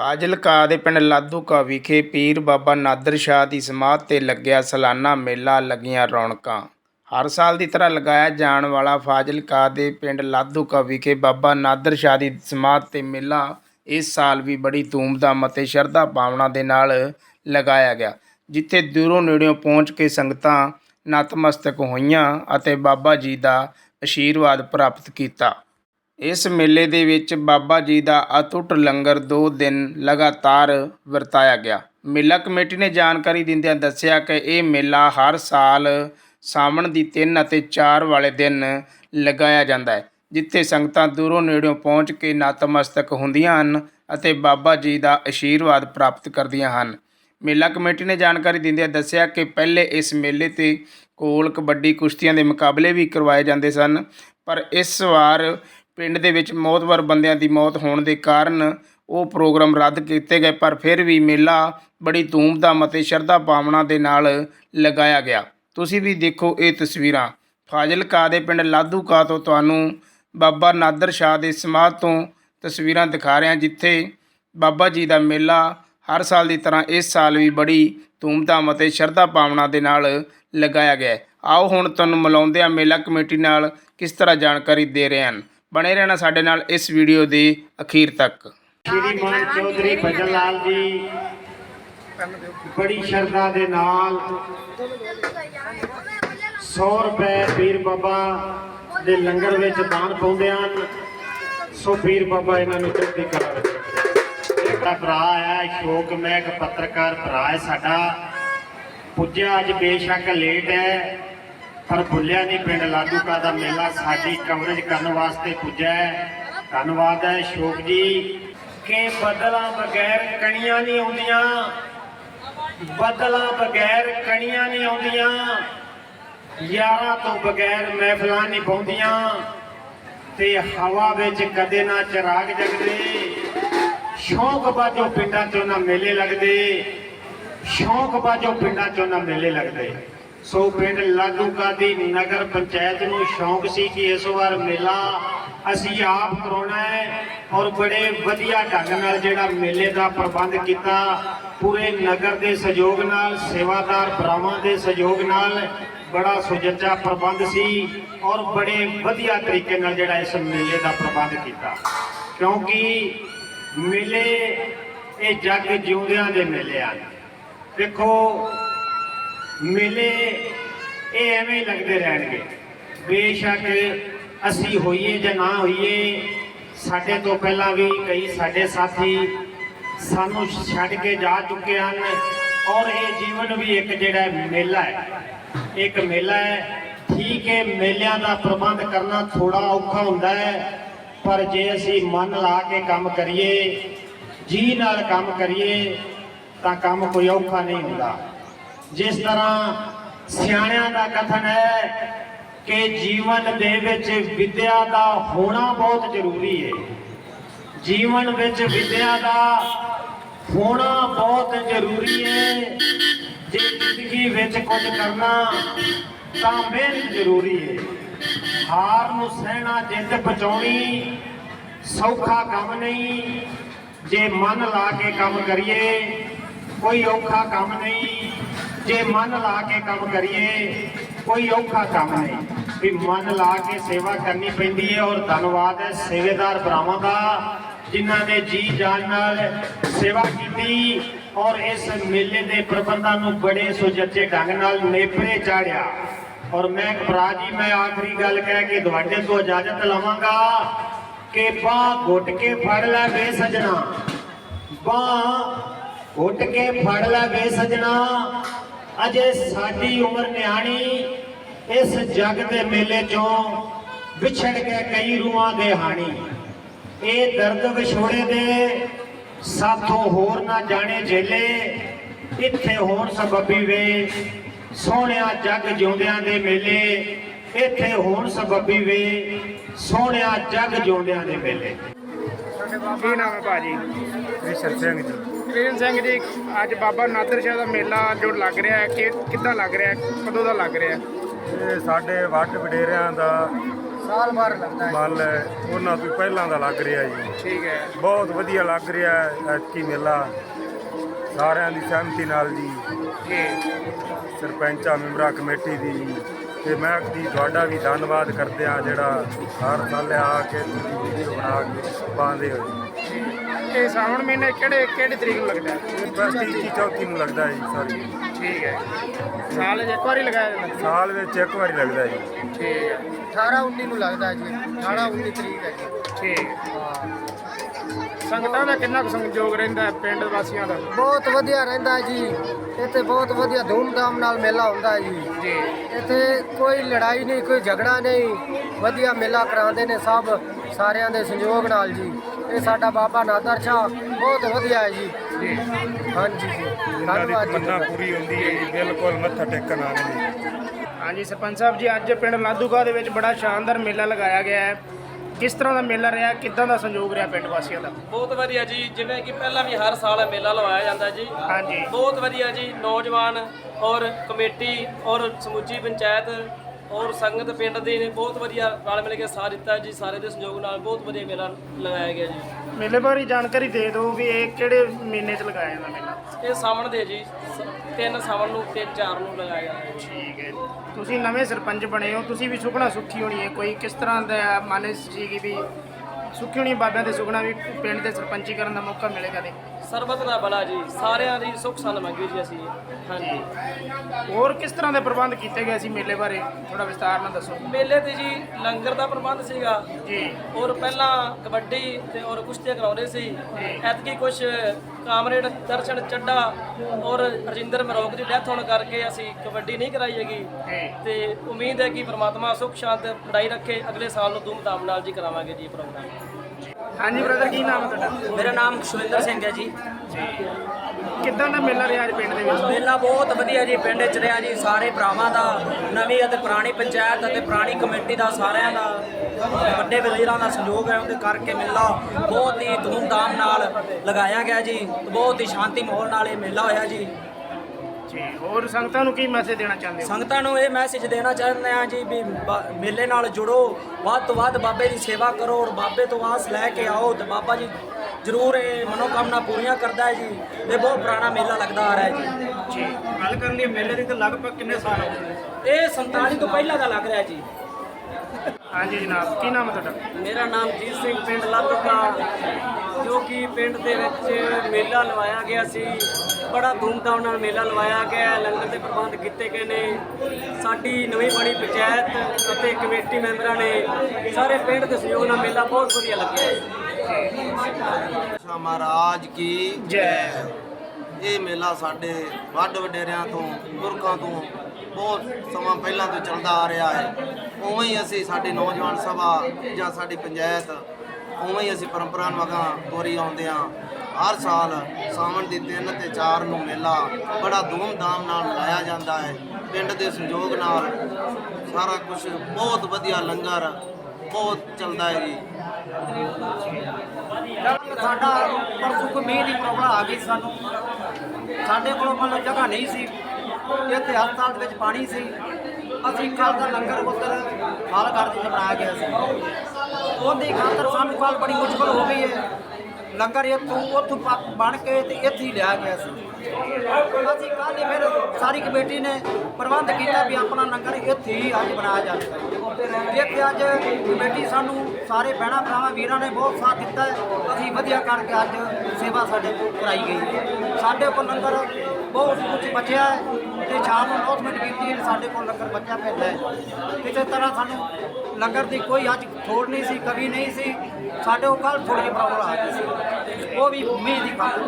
ਫਾਜ਼ਿਲਕਾ ਦੇ ਪਿੰਡ ਲਾਧੂਕਾ ਵਿਖੇ ਪੀਰ ਬਾਬਾ ਨਾਦਰ ਸ਼ਾਹ ਦੀ ਸਮਾਧ ਤੇ ਲੱਗਿਆ ਸਾਲਾਨਾ ਮੇਲਾ ਲੱਗੀਆਂ ਰੌਣਕਾਂ। ਹਰ ਸਾਲ ਦੀ ਤਰ੍ਹਾਂ ਲਗਾਇਆ ਜਾਣ ਵਾਲਾ ਫਾਜ਼ਿਲਕਾ ਦੇ ਪਿੰਡ ਲਾਧੂਕਾ ਵਿਖੇ ਬਾਬਾ ਨਾਦਰ ਸ਼ਾਹ ਦੀ ਸਮਾਧ ਤੇ ਮੇਲਾ ਇਸ ਸਾਲ ਵੀ ਬੜੀ ਧੂਮਧਾਮ ਅਤੇ ਸ਼ਰਧਾ ਭਾਵਨਾ ਦੇ ਨਾਲ ਲਗਾਇਆ ਗਿਆ, ਜਿੱਥੇ ਦੂਰੋਂ ਨੇੜਿਓਂ ਪਹੁੰਚ ਕੇ ਸੰਗਤਾਂ ਨਤਮਸਤਕ ਹੋਈਆਂ ਅਤੇ ਬਾਬਾ ਜੀ ਦਾ ਆਸ਼ੀਰਵਾਦ ਪ੍ਰਾਪਤ ਕੀਤਾ। ਇਸ ਮੇਲੇ ਦੇ ਵਿੱਚ ਬਾਬਾ ਜੀ ਦਾ ਅਤੁੱਟ ਲੰਗਰ ਦੋ ਦਿਨ ਲਗਾਤਾਰ ਵਰਤਾਇਆ ਗਿਆ। ਮੇਲਾ ਕਮੇਟੀ ਨੇ ਜਾਣਕਾਰੀ ਦਿੰਦਿਆਂ ਦੱਸਿਆ ਕਿ ਇਹ ਮੇਲਾ ਹਰ ਸਾਲ ਸਾਵਣ ਦੀ 3 ਅਤੇ 4 ਵਾਲੇ ਦਿਨ ਲਗਾਇਆ ਜਾਂਦਾ ਹੈ, ਜਿੱਥੇ ਸੰਗਤਾਂ ਦੂਰੋਂ ਨੇੜਿਓਂ ਪਹੁੰਚ ਕੇ ਨਤਮਸਤਕ ਹੁੰਦੀਆਂ ਹਨ ਅਤੇ ਬਾਬਾ ਜੀ ਦਾ ਆਸ਼ੀਰਵਾਦ ਪ੍ਰਾਪਤ ਕਰਦੀਆਂ ਹਨ। ਮੇਲਾ ਕਮੇਟੀ ਨੇ ਜਾਣਕਾਰੀ ਦਿੰਦਿਆਂ ਦੱਸਿਆ ਕਿ ਪਹਿਲੇ ਇਸ ਮੇਲੇ ਤੇ ਕੋਲ ਕਬੱਡੀ ਕੁਸ਼ਤੀਆਂ ਦੇ ਮੁਕਾਬਲੇ ਵੀ ਕਰਵਾਏ ਜਾਂਦੇ ਸਨ, ਪਰ ਇਸ ਵਾਰ ਪਿੰਡ ਦੇ ਵਿੱਚ ਮੌਤਵਰ ਬੰਦਿਆਂ ਦੀ ਮੌਤ ਹੋਣ ਦੇ ਕਾਰਨ ਉਹ ਪ੍ਰੋਗਰਾਮ ਰੱਦ ਕੀਤੇ ਗਏ, ਪਰ ਫਿਰ ਵੀ ਮੇਲਾ ਬੜੀ ਧੂਮਧਾਮ ਅਤੇ ਸ਼ਰਧਾ ਭਾਵਨਾ ਦੇ ਨਾਲ ਲਗਾਇਆ ਗਿਆ। ਤੁਸੀਂ ਵੀ ਦੇਖੋ ਇਹ ਤਸਵੀਰਾਂ। ਫਾਜ਼ਿਲਕਾ ਦੇ ਪਿੰਡ ਲਾਧੂਕਾ ਤੋਂ ਤੁਹਾਨੂੰ ਬਾਬਾ ਨਾਦਰ ਸ਼ਾਹ ਦੇ ਸਮਾਧ ਤੋਂ ਤਸਵੀਰਾਂ ਦਿਖਾ ਰਿਹਾ, ਜਿੱਥੇ ਬਾਬਾ ਜੀ ਦਾ ਮੇਲਾ ਹਰ ਸਾਲ ਦੀ ਤਰ੍ਹਾਂ ਇਸ ਸਾਲ ਵੀ ਬੜੀ ਧੂਮਧਾਮ ਅਤੇ ਸ਼ਰਧਾ ਭਾਵਨਾ ਦੇ ਨਾਲ ਲਗਾਇਆ ਗਿਆ ਆਓ ਹੁਣ ਤੁਹਾਨੂੰ ਮਿਲਾਉਂਦੇ ਹਾਂ ਮੇਲਾ ਕਮੇਟੀ ਨਾਲ ਕਿਸ ਤਰ੍ਹਾਂ ਜਾਣਕਾਰੀ ਦੇ ਰਹੇ ਹਨ। ਬਣੇ ਰਹਿਣਾ ਸਾਡੇ ਨਾਲ ਇਸ ਵੀਡੀਓ ਦੇ ਅਖੀਰ ਤੱਕ। ਸ਼੍ਰੀ ਮਾਨ ਚੌਧਰੀ ਭਜਨ ਲਾਲ ਜੀ, ਬੜੀ ਸ਼ਰਧਾ ਦੇ ਨਾਲ 100 ਰੁਪਏ ਪੀਰ ਬਾਬਾ ਦੇ ਲੰਗਰ ਵਿੱਚ ਦਾਨ ਪਾਉਂਦੇ ਹਨ। ਸੋ ਪੀਰ ਬਾਬਾ ਇਹਨਾਂ ਨੂੰ ਚੜ੍ਹਦੀ ਕਲਾ ਰੱਖੇ ਇੱਕ ਭਰਾ ਆਇਆ ਸ਼ੋਕ ਮਹਿਕ ਪੱਤਰਕਾਰ ਭਰਾ ਹੈ ਸਾਡਾ। ਪੁੱਜਿਆ, ਅੱਜ ਬੇਸ਼ੱਕ ਲੇਟ ਹੈ। ਪਰ ਭੁੱਲਿਆ ਨਹੀਂ ਪਿੰਡ ਲਾਦੂਕਾ ਦਾ ਮੇਲਾ, ਸਾਡੀ ਕਵਰੇਜ ਕਰਨ ਵਾਸਤੇ ਪੁੱਜਿਆ ਹੈ। ਧੰਨਵਾਦ ਹੈ ਸ਼ੋਕ ਜੀ। ਕਿ ਬਦਲਾਂ ਬਗੈਰ ਕਣੀਆਂ ਨਹੀਂ ਆਉਂਦੀਆਂ। ਬਦਲਾਂ ਬਗੈਰ ਕਣੀਆਂ ਨਹੀਂ ਆਉਂਦੀਆਂ। ਯਾਰਾਂ ਤੋਂ ਬਗੈਰ ਮਹਿਫਲਾਂ ਨਹੀਂ ਪਾਉਂਦੀਆਂ ਤੇ ਹਵਾ ਵਿੱਚ ਕਦੇ ਨਾ ਚਿਰਾਗ ਜਗਦੇ। ਸ਼ੌਂਕ ਬਾਜੋ ਪਿੰਡਾਂ ਚੋਂ ਨਾ ਮੇਲੇ ਲੱਗਦੇ। ਸ਼ੌਂਕ ਬਾਜੋ ਪਿੰਡਾਂ ਚੋਂ ਨਾ ਮੇਲੇ ਲੱਗਦੇ। ਸੋ ਪਿੰਡ ਲਾਡੂਕਾ ਦੀ ਨਗਰ ਪੰਚਾਇਤ ਨੂੰ ਸ਼ੌਂਕ ਸੀ ਕਿ ਇਸ ਵਾਰ ਮੇਲਾ ਅਸੀਂ ਆਪ ਕਰਾਉਣਾ ਹੈ ਔਰ ਬੜੇ ਵਧੀਆ ਢੰਗ ਨਾਲ ਜਿਹੜਾ ਮੇਲੇ ਦਾ ਪ੍ਰਬੰਧ ਕੀਤਾ, ਪੂਰੇ ਨਗਰ ਦੇ ਸਹਿਯੋਗ ਨਾਲ, ਸੇਵਾਦਾਰ ਭਰਾਵਾਂ ਦੇ ਸਹਿਯੋਗ ਨਾਲ ਬੜਾ ਸੁਜੱਜਾ ਪ੍ਰਬੰਧ ਸੀ ਔਰ ਬੜੇ ਵਧੀਆ ਤਰੀਕੇ ਨਾਲ ਜਿਹੜਾ ਇਸ ਮੇਲੇ ਦਾ ਪ੍ਰਬੰਧ ਕੀਤਾ। ਕਿਉਂਕਿ ਮੇਲੇ ਇਹ ਜੱਗ ਜਿਉਂਦਿਆਂ ਦੇ ਮੇਲੇ ਹਨ। ਦੇਖੋ ਮੇਲੇ ਇਹ ਐਵੇਂ ਲੱਗਦੇ ਰਹਿਣਗੇ। ਬੇਸ਼ੱਕ ਅਸੀਂ ਹੋਈਏ ਜਾਂ ਨਾ ਹੋਈਏ, ਸਾਡੇ ਤੋਂ ਪਹਿਲਾਂ ਵੀ ਕਈ ਸਾਡੇ ਸਾਥੀ ਸਾਨੂੰ ਛੱਡ ਕੇ ਜਾ ਚੁੱਕੇ ਹਨ ਔਰ ਇਹ ਜੀਵਨ ਵੀ ਇੱਕ ਜਿਹੜਾ ਮੇਲਾ ਹੈ। ਇੱਕ ਮੇਲਾ ਹੈ। ਠੀਕ ਹੈ, ਮੇਲਿਆਂ ਦਾ ਪ੍ਰਬੰਧ ਕਰਨਾ ਥੋੜਾ ਔਖਾ ਹੁੰਦਾ ਹੈ, ਪਰ ਜੇ ਅਸੀਂ ਮਨ ਲਾ ਕੇ ਕੰਮ ਕਰੀਏ ਜੀ ਨਾਲ ਕੰਮ ਕਰੀਏ, ਤਾਂ ਕੰਮ ਕੋਈ ਔਖਾ ਨਹੀਂ ਹੁੰਦਾ। ਜਿਸ ਤਰ੍ਹਾਂ ਸਿਆਣਿਆਂ ਦਾ ਕਥਨ ਹੈ ਕਿ ਜੀਵਨ ਦੇ ਵਿੱਚ ਵਿਦਿਆ ਦਾ ਹੋਣਾ ਬਹੁਤ ਜ਼ਰੂਰੀ ਹੈ। ਜੀਵਨ ਵਿੱਚ ਵਿਦਿਆ ਦਾ ਹੋਣਾ ਬਹੁਤ ਜ਼ਰੂਰੀ ਹੈ। ਜੇ ਜ਼ਿੰਦਗੀ ਵਿੱਚ ਕੁਝ ਕਰਨਾ ਤਾਂ ਮਿਹਨਤ ਜ਼ਰੂਰੀ ਹੈ। ਹਾਰ ਨੂੰ ਸਹਿਣਾ, ਜਿੱਤ ਬਚਾਉਣੀ ਸੌਖਾ ਕੰਮ ਨਹੀਂ। ਜੇ ਮਨ ਲਾ ਕੇ ਕੰਮ ਕਰੀਏ, ਕੋਈ ਔਖਾ ਕੰਮ ਨਹੀਂ। ਜੇ ਮਨ ਲਾ ਕੇ ਕੰਮ ਕਰੀਏ, ਕੋਈ ਔਖਾ ਕੰਮ ਨਹੀਂ। ਵੀ ਮਨ ਲਾ ਕੇ ਸੇਵਾ ਕਰਨੀ ਪੈਂਦੀ ਹੈ ਔਰ ਧੰਨਵਾਦ ਹੈ ਸੇਵੇਦਾਰ ਭਰਾਵਾਂ ਦਾ, ਜਿਨ੍ਹਾਂ ਨੇ ਜੀ ਜਾਨ ਨਾਲ ਸੇਵਾ ਕੀਤੀ ਔਰ ਇਸ ਮੇਲੇ ਦੇ ਪ੍ਰਬੰਧਾਂ ਨੂੰ ਬੜੇ ਸੁਚੱਜੇ ਢੰਗ ਨਾਲ ਨੇਪਰੇ ਚਾੜਿਆ। ਔਰ ਮੈਂ ਭਰਾ ਜੀ, ਮੈਂ ਆਖਰੀ ਗੱਲ ਕਹਿ ਕੇ ਤੁਹਾਡੇ ਤੋਂ ਇਜਾਜ਼ਤ ਲਵਾਂਗਾ ਕਿ ਬਾਹ ਘੁੱਟ ਕੇ ਫੜ ਲੈ ਵੇ ਸਜਣਾ ਬਾਹ ਘੁੱਟ ਕੇ ਫੜ ਲੈ ਵੇ ਸਜਣਾ ਅਜੇ ਸਾਡੀ ਉਮਰ ਨਿਆਣੀ ਇਸ ਜੱਗ ਦੇ ਮੇਲੇ ਚੋਂ ਵਿਛੜ ਕੇ ਕਈ ਰੂਹਾਂ ਦੇ ਹਾਣੀ। ਇਹ ਦਰਦ ਵਿਛੋੜੇ ਦੇ ਸਾਥੋਂ ਹੋਰ ਨਾ ਜਾਣੇ ਜੇਲੇ, ਇੱਥੇ ਹੋਣ ਸਬੱਬੀ ਵੇ। ਸੋਹਣਿਆ ਜੱਗ ਜਿਉਂਦਿਆਂ ਦੇ ਮੇਲੇ, ਇੱਥੇ ਹੋਣ ਸਬੱਬੀ ਵੇ। ਸੋਹਣਿਆ ਜੱਗ ਜਿਉਂਦਿਆਂ ਦੇ ਮੇਲੇ। ਕੀ ਨਾਮ ਹੈ ਭਾਜੀ ਵਿਸ਼ਰ ਸਿੰਘ ਜੀ ਕ੍ਰਿਸ਼ਨ ਸਿੰਘ ਜੀ ਅੱਜ ਬਾਬਾ ਨਾਦਰ ਸ਼ਾਹ ਦਾ ਮੇਲਾ ਜੋ ਲੱਗ ਰਿਹਾ ਹੈ ਕਿ ਕਿੱਦਾਂ ਲੱਗ ਰਿਹਾ ਹੈ ਕਦੋਂ ਦਾ ਲੱਗ ਰਿਹਾ ਹੈ? ਇਹ ਸਾਡੇ ਵੱਡ ਵਡੇਰਿਆਂ ਦਾ ਸਾਲ ਬਾਰ ਲੱਗਦਾ ਹੈ। ਮੱਲ ਉਹਨਾਂ ਤੋਂ ਪਹਿਲਾਂ ਦਾ ਲੱਗ ਰਿਹਾ ਜੀ। ਠੀਕ ਹੈ। ਬਹੁਤ ਵਧੀਆ ਲੱਗ ਰਿਹਾ ਹੈ ਐਤਕੀ ਮੇਲਾ। ਸਾਰਿਆਂ ਦੀ ਸਹਿਮਤੀ ਨਾਲ ਜੀ। ਸਰਪੰਚਾਂ ਮੈਂਬਰਾਂ ਕਮੇਟੀ ਦੀ ਜੀ। ਤੇ ਮੈਂ ਜੀ ਤੁਹਾਡਾ ਵੀ ਧੰਨਵਾਦ ਕਰਦੇ ਆ ਜਿਹੜਾ ਹਰ ਸਾਲ ਆ ਕੇ ਤੁਸੀਂ ਵੀਡੀਓ ਬਣਾ ਕੇ ਪਾਉਂਦੇ ਹੋ ਇਹ ਸਾਵਣ ਮਹੀਨੇ ਕਿਹੜੇ ਕਿਹੜੀ ਤਰੀਕ ਨੂੰ ਲੱਗਦਾ? ਹੈ ਬਸ ਤੀਜੀ ਚੌਥੀ ਨੂੰ ਲੱਗਦਾ ਜੀ ਸਾਰੀ। ਠੀਕ ਹੈ ਸਾਲ 'ਚ ਇੱਕ ਵਾਰੀ ਲਗਾਇਆ ਜਾਂਦਾ? ਸਾਲ ਵਿੱਚ ਇੱਕ ਵਾਰੀ ਲੱਗਦਾ ਜੀ। ਠੀਕ ਹੈ। 18 19 ਨੂੰ ਲੱਗਦਾ ਹੈ ਜੀ। 18 19 ਤਰੀਕ ਹੈ ਜੀ। ਠੀਕ ਹੈ। ਹਾਂ। ਸੰਗਤਾਂ ਦਾ ਕਿੰਨਾ ਕੁ ਸੰਯੋਗ ਰਹਿੰਦਾ ਹੈ ਪਿੰਡ ਵਾਸੀਆਂ ਦਾ? ਬਹੁਤ ਵਧੀਆ ਰਹਿੰਦਾ ਹੈ ਜੀ। ਇੱਥੇ ਬਹੁਤ ਵਧੀਆ ਧੂਮਧਾਮ ਨਾਲ ਮੇਲਾ ਹੁੰਦਾ ਹੈ ਜੀ। ਜੀ। ਇੱਥੇ ਕੋਈ ਲੜਾਈ ਨਹੀਂ ਕੋਈ ਝਗੜਾ ਨਹੀਂ। ਵਧੀਆ ਮੇਲਾ ਕਰਾਉਂਦੇ ਨੇ ਸਭ ਸਾਰਿਆਂ ਦੇ ਸੰਯੋਗ ਨਾਲ ਜੀ। ਇਹ ਸਾਡਾ ਬਾਬਾ ਨਾਦਰ ਸ਼ਾਹ ਬਹੁਤ ਵਧੀਆ ਹੈ ਜੀ। ਜੀ। ਹਾਂਜੀ। ਜੀ ਦੀ ਧੰਨਵਾਦ ਜੀ। ਤਮੰਨਾ ਪੂਰੀ ਹੁੰਦੀ ਹੈ ਜੀ ਬਿਲਕੁਲ ਮੱਥਾ ਟੇਕਣ ਆਉਂਦੇ ਨੇ। ਹਾਂਜੀ ਸਰਪੰਚ ਸਾਹਿਬ ਜੀ ਅੱਜ ਪਿੰਡ ਲਾਧੂਗਾ ਦੇ ਵਿੱਚ ਬੜਾ ਸ਼ਾਨਦਾਰ ਮੇਲਾ ਲਗਾਇਆ ਗਿਆ ਹੈ। ਕਿਸ ਤਰ੍ਹਾਂ ਦਾ ਮੇਲਾ ਰਿਹਾ ਕਿੱਦਾਂ ਦਾ ਸੰਯੋਗ ਰਿਹਾ ਪਿੰਡ ਵਾਸੀਆਂ ਦਾ? ਬਹੁਤ ਵਧੀਆ ਜੀ ਜਿਵੇਂ ਕਿ ਪਹਿਲਾਂ ਵੀ ਹਰ ਸਾਲ ਮੇਲਾ ਲਵਾਇਆ ਜਾਂਦਾ ਜੀ। ਹਾਂਜੀ। ਬਹੁਤ ਵਧੀਆ ਜੀ ਨੌਜਵਾਨ ਔਰ ਕਮੇਟੀ ਔਰ ਸਮੁੱਚੀ ਪੰਚਾਇਤ ਔਰ ਸੰਗਤ ਪਿੰਡ ਦੇ ਨੇ ਬਹੁਤ ਵਧੀਆ ਰਲ ਮਿਲ ਕੇ ਸਾਥ ਦਿੱਤਾ ਜੀ ਸਾਰੇ ਦੇ ਸਹਿਯੋਗ ਨਾਲ ਬਹੁਤ ਵਧੀਆ ਮੇਲਾ ਲਗਾਇਆ ਗਿਆ ਜੀ। ਮੇਲੇ ਬਾਰੇ ਜਾਣਕਾਰੀ ਦੇ ਦਿਓ ਵੀ ਇਹ ਕਿਹੜੇ ਮਹੀਨੇ 'ਚ ਲਗਾਇਆ ਜਾਂਦਾ ਮੇਲਾ? ਇਹ ਸਾਵਣ ਦੇ ਜੀ ਸ- ਤਿੰਨ ਸਾਵਣ ਨੂੰ ਤੇ ਚਾਰ ਨੂੰ ਲਗਾਇਆ ਜਾਂਦਾ ਠੀਕ ਹੈ ਤੁਸੀਂ ਨਵੇਂ ਸਰਪੰਚ ਬਣੇ ਹੋ ਤੁਸੀਂ ਵੀ ਸੁਖਣਾ ਸੁੱਖੀ ਹੋਣੀ ਹੈ। ਕੋਈ ਕਿਸ ਤਰ੍ਹਾਂ ਦਾ ਮਨ ਸੀ ਕਿ ਵੀ ਸੁੱਖੀ ਹੋਣੀ ਬਾਬਿਆਂ ਦੇ ਸੁਖਣਾ ਵੀ ਪਿੰਡ ਦੇ ਸਰਪੰਚੀ ਕਰਨ ਦਾ ਮੌਕਾ ਮਿਲੇਗਾ ਤੇ? ਸਰਬਤ ਦਾ ਭਲਾ ਜੀ ਸਾਰਿਆਂ ਦੀ ਸੁੱਖ ਸੰਦ ਮੰਗੀ ਜੀ ਅਸੀਂ। ਹਾਂਜੀ। ਹੋਰ ਕਿਸ ਤਰ੍ਹਾਂ ਦੇ ਪ੍ਰਬੰਧ ਕੀਤੇ ਗਏ ਸੀ ਮੇਲੇ ਬਾਰੇ? ਥੋੜਾ ਵਿਸਤਾਰ ਨਾਲ ਦੱਸੋ। ਮੇਲੇ ਤੇ ਜੀ ਲੰਗਰ ਦਾ ਪ੍ਰਬੰਧ ਸੀਗਾ। ਜੀ। ਔਰ ਪਹਿਲਾਂ ਕਬੱਡੀ ਤੇ ਔਰ ਕੁਸ਼ਤੀਆਂ ਕਰਾਉਂਦੇ ਸੀ। ਐਤਕੀ ਕੁਝ ਕਾਮਰੇਡ ਦਰਸ਼ਨ ਚੱਡਾ ਔਰ ਰਜਿੰਦਰ ਮਰੋਕ ਦੀ ਡੈਥ ਹੋਣ ਕਰਕੇ ਅਸੀਂ ਕਬੱਡੀ ਨਹੀਂ ਕਰਾਈ ਹੈਗੀ। ਤੇ ਉਮੀਦ ਹੈ ਕਿ ਪ੍ਰਮਾਤਮਾ ਸੁਖ ਸ਼ਾਂਤ ਬਣਾਈ ਰੱਖੇ। ਅਗਲੇ ਸਾਲ ਨੂੰ ਧੂਮਧਾਮ ਨਾਲ ਜੀ ਕਰਾਵਾਂਗੇ ਜੀ ਇਹ ਪ੍ਰੋਗਰਾਮ। ਹਾਂਜੀ ਬ੍ਰਦਰ ਕੀ ਨਾਮ ਹੈ ਤੁਹਾਡਾ? ਮੇਰਾ ਨਾਮ ਖੁਸ਼ਵਿੰਦਰ ਸਿੰਘ ਹੈ ਜੀ। ਕਿੱਦਾਂ ਦਾ ਮੇਲਾ ਰਿਹਾ ਅੱਜ ਪਿੰਡ ਦੇ ਵਿੱਚ? ਮੇਲਾ ਬਹੁਤ ਵਧੀਆ ਜੀ ਪਿੰਡ 'ਚ ਰਿਹਾ ਜੀ ਸਾਰੇ ਭਰਾਵਾਂ ਦਾ ਨਵੀਂ ਅਤੇ ਪੁਰਾਣੀ ਪੰਚਾਇਤ ਅਤੇ ਪੁਰਾਣੀ ਕਮੇਟੀ ਦਾ ਸਾਰਿਆਂ ਦਾ ਵੱਡੇ ਵਜ਼ੀਰਾਂ ਦਾ ਸਹਿਯੋਗ ਹੈ ਉਹਦੇ ਕਰਕੇ ਮੇਲਾ ਬਹੁਤ ਹੀ ਧੂਮਧਾਮ ਨਾਲ ਲਗਾਇਆ ਗਿਆ ਜੀ ਬਹੁਤ ਹੀ ਸ਼ਾਂਤੀ ਮਾਹੌਲ ਨਾਲ ਇਹ ਮੇਲਾ ਹੋਇਆ ਜੀ। ਜੀ ਹੋਰ ਸੰਗਤਾਂ ਨੂੰ ਕੀ ਮੈਸੇਜ ਦੇਣਾ ਚਾਹੁੰਦੇ ਹੋ? ਸੰਗਤਾਂ ਨੂੰ ਇਹ ਮੈਸੇਜ ਦੇਣਾ ਚਾਹੁੰਦੇ ਆ ਜੀ ਵੀ ਬ- ਮੇਲੇ ਨਾਲ ਜੁੜੋ ਵੱਧ ਤੋਂ ਵੱਧ ਬਾਬੇ ਦੀ ਸੇਵਾ ਕਰੋ ਔਰ ਬਾਬੇ ਤੋਂ ਆਸ ਲੈ ਕੇ ਆਓ ਤੇ ਬਾਬਾ ਜੀ ਜ਼ਰੂਰ ਇਹ ਮਨੋਕਾਮਨਾ ਪੂਰੀਆਂ ਕਰਦਾ ਹੈ ਜੀ ਇਹ ਬਹੁਤ ਪੁਰਾਣਾ ਮੇਲਾ ਲੱਗਦਾ ਆ ਰਿਹਾ ਹੈ ਜੀ। ਗੱਲ ਕਰਨ ਲਈ ਮੇਲੇ ਦੀ ਤਾਂ ਲਗਭਗ ਕਿੰਨੇ ਸਾਲ ਹੋ ਗਏ? ਇਹ 47 ਤੋਂ ਪਹਿਲਾਂ ਦਾ ਲੱਗ ਰਿਹਾ ਜੀ। ਹਾਂਜੀ ਜਨਾਬ ਕੀ ਨਾਮ ਹੈ ਤੁਹਾਡਾ? ਮੇਰਾ ਨਾਮ ਜੀਤ ਸਿੰਘ ਪਿੰਡ ਲਾਧੂਕਾ ਜੋ ਕਿ ਪਿੰਡ ਦੇ ਵਿੱਚ ਮੇਲਾ ਲਵਾਇਆ ਗਿਆ ਸੀ। ਬੜਾ ਧੂਮਧਾਮ ਨਾਲ ਮੇਲਾ ਲਵਾਇਆ ਗਿਆ। ਲੰਗਰ ਦੇ ਪ੍ਰਬੰਧ ਕੀਤੇ ਗਏ ਨੇ। ਸਾਡੀ ਨਵੀਂ ਬਣੀ ਪੰਚਾਇਤ ਅਤੇ ਕਮੇਟੀ ਮੈਂਬਰਾਂ ਨੇ ਸਾਰੇ ਪਿੰਡ ਦੇ ਸਹਿਯੋਗ ਨਾਲ ਮੇਲਾ ਬਹੁਤ ਵਧੀਆ ਲੱਗਿਆ। ਹੈ ਮਹਾਰਾਜ ਕੀ ਜੈ। ਇਹ ਮੇਲਾ ਸਾਡੇ ਵੱਡ ਵਡੇਰਿਆਂ ਤੋਂ ਪੁਰਖਾਂ ਤੋਂ ਬਹੁਤ ਸਮਾਂ ਪਹਿਲਾਂ ਤੋਂ ਚੱਲਦਾ ਆ ਰਿਹਾ ਹੈ। ਉਵੇਂ ਹੀ ਅਸੀਂ ਸਾਡੀ ਨੌਜਵਾਨ ਸਭਾ ਜਾਂ ਸਾਡੀ ਪੰਚਾਇਤ, ਉਵੇਂ ਹੀ ਅਸੀਂ ਪਰੰਪਰਾ ਨੂੰ ਅਗਾਂ ਤੋਰੀ ਆਉਂਦੇ ਹਾਂ। ਹਰ ਸਾਲ ਸਾਵਣ ਦੀ 3 ਤੇ 4 ਨੂੰ ਮੇਲਾ ਬੜਾ ਧੂਮਧਾਮ ਨਾਲ ਮਨਾਇਆ ਜਾਂਦਾ ਹੈ। ਪਿੰਡ ਦੇ ਸੰਯੋਗ ਨਾਲ ਸਾਰਾ ਕੁਝ ਬਹੁਤ ਵਧੀਆ ਲੰਗਰ ਬਹੁਤ ਚੱਲਦਾ ਹੈ ਜੀ। ਸਾਡਾ ਪਰਸੋਂ ਕੋ ਮੀਂਹ ਦੀ ਪ੍ਰੋਬਲਮ ਆ ਗਈ ਸਾਨੂੰ। ਸਾਡੇ ਕੋਲ ਮਤਲਬ ਜਗ੍ਹਾ ਨਹੀਂ ਸੀ। ਇੱਥੇ ਹਸਪਤਾਲ ਦੇ ਵਿੱਚ ਪਾਣੀ ਸੀ। ਅਸੀਂ ਕੱਲ ਦਾ ਲੰਗਰ ਉੱਧਰ ਹਾਲ ਦੇ ਵਿੱਚ ਬਣਾਇਆ ਗਿਆ ਸੀ। ਉਹਦੀ ਖਾਤਰ ਸਾਨੂੰ ਕੱਲ ਬੜੀ ਮੁਸ਼ਕਲ ਹੋ ਗਈ ਹੈ। ਲੰਗਰ ਇੱਥੋਂ, ਉੱਥੋਂ ਪ- ਬਣ ਕੇ ਤੇ ਇੱਥੇ ਹੀ ਲਿਆ ਗਿਆ ਸੀ। ਅਸੀਂ ਕੱਲ ਫਿਰ ਸਾਰੀ ਕਮੇਟੀ ਨੇ ਪ੍ਰਬੰਧ ਕੀਤਾ ਵੀ ਆਪਣਾ ਲੰਗਰ ਇੱਥੇ ਹੀ ਅੱਜ ਬਣਾਇਆ ਜਾਵੇ। ਇੱਥੇ ਅੱਜ ਕਮੇਟੀ ਸਾਨੂੰ ਸਾਰੇ ਭੈਣਾਂ ਭਰਾਵਾਂ, ਵੀਰਾਂ ਨੇ ਬਹੁਤ ਸਾਥ ਦਿੱਤਾ ਅਸੀਂ ਵਧੀਆ ਕਰਕੇ ਅੱਜ ਸੇਵਾ ਸਾਡੇ ਕੋਲ ਕਰਾਈ ਗਈ ਹੈ। ਸਾਡੇ ਕੋਲ ਲੰਗਰ ਬਹੁਤ ਕੁਝ ਬਚਿਆ ਹੈ ਤੇ ਸ਼ਾਮ ਨੂੰ ਅਨਾਉਂਸਮੈਂਟ ਕੀਤੀ ਹੈ ਸਾਡੇ ਕੋਲ ਲੰਗਰ ਬਚਿਆ ਪੈਂਦਾ ਹੈ। ਕਿਸੇ ਤਰ੍ਹਾਂ ਸਾਨੂੰ ਲੰਗਰ ਦੀ ਕੋਈ ਅੱਜ ਥੋੜ ਨਹੀਂ ਸੀ, ਕਮੀ ਨਹੀਂ ਸੀ। ਸਾਡੇ ਕੋਲ ਕੱਲ ਥੋੜੀ ਜਿਹੀ ਪ੍ਰੋਬਲਮ ਆ ਗਈ ਸੀ। ਉਹ ਵੀ ਮੀਂਹ ਦੀ ਖਾਤਰ